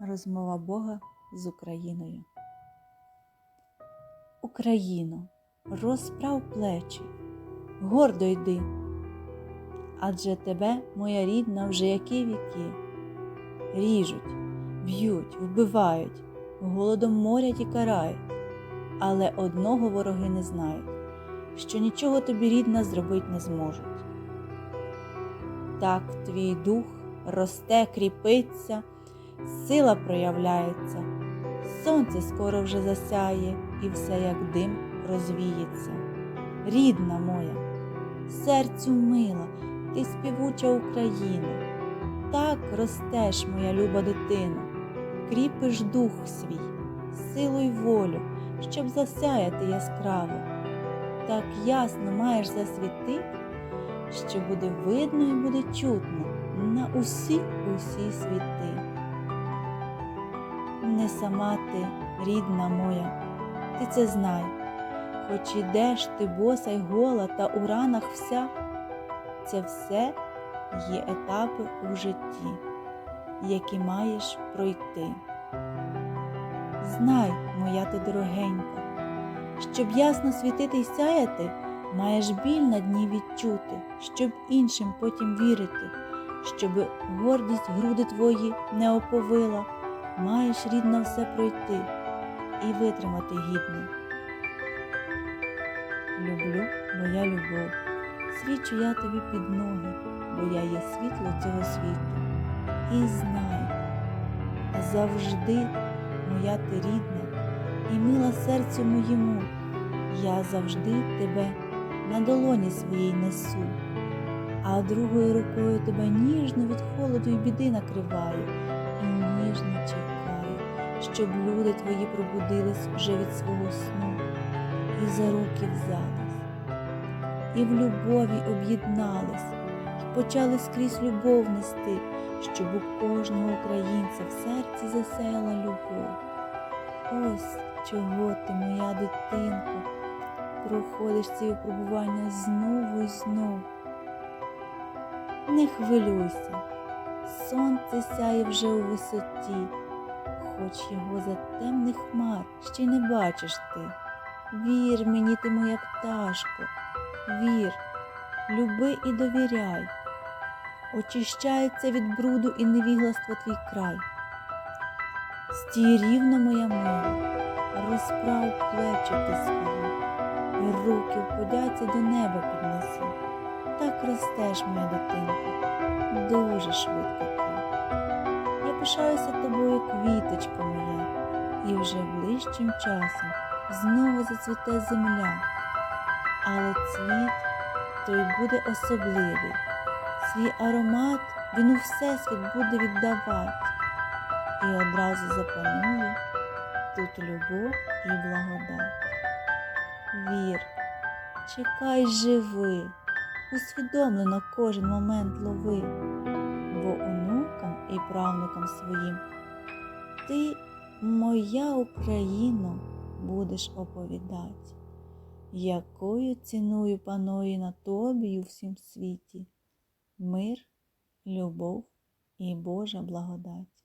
Розмова Бога з Україною. Україно, розправ плечі, гордо йди, адже тебе, моя рідна, вже які віки. Ріжуть, б'ють, вбивають, голодом морять і карають, але одного вороги не знають, що нічого тобі рідна зробить не зможуть. Так твій дух росте, кріпиться, сила проявляється, сонце скоро вже засяє, і все як дим розвіється. Рідна моя, серцю мила, ти співуча Україна, так ростеш, моя люба дитина, кріпиш дух свій, силу й волю, щоб засяяти яскраво, так ясно маєш засвітити, що буде видно і буде чутно на усі усі світи. Не сама ти, рідна моя, ти це знай, хоч ідеш ти боса й гола та у ранах вся, це все є етапи у житті, які маєш пройти. Знай, моя ти дорогенька, щоб ясно світити й сяяти, маєш біль на дні відчути, щоб іншим потім вірити, щоб гордість груди твої не оповила, маєш рідно все пройти і витримати гідно. Люблю, моя любов, свічу я тобі під ноги, бо я є світло цього світу. І знай, завжди моя ти рідна і мила серцю моєму, я завжди тебе на долоні своїй несу, а другою рукою тебе ніжно від холоду й біди накриваю, і ніжно чекаю, щоб люди твої пробудились вже від свого сну, і за руки взялись, і в любові об'єднались, і почали скрізь любов нести, щоб у кожного українця в серці засяяла любов. Ось чого ти, моя дитинко, проходиш ці випробування знову і знову. Не хвилюйся, сонце сяє вже у висоті, хоч його за темних хмар ще й не бачиш ти. Вір мені, ти моя пташко, вір, люби і довіряй, очищається від бруду і невігластва твій край. Стій рівно, моя мила, розправ плечі ти свої, і руки в подяці до неба піднеси. Так ростеш, моя дитинка, дуже швидко пишаюся тобою, квіточко моя, і вже ближчим часом знову зацвіте земля, але цвіт той буде особливий, свій аромат він у всесвіт буде віддавати. І одразу запанує тут любов і благодать. Вір, чекай, живи, усвідомлено кожен момент лови, і правнукам своїм ти, моя Україно, будеш оповідати, якою ціною панує на тобі і у всім світі мир, любов і Божа благодать.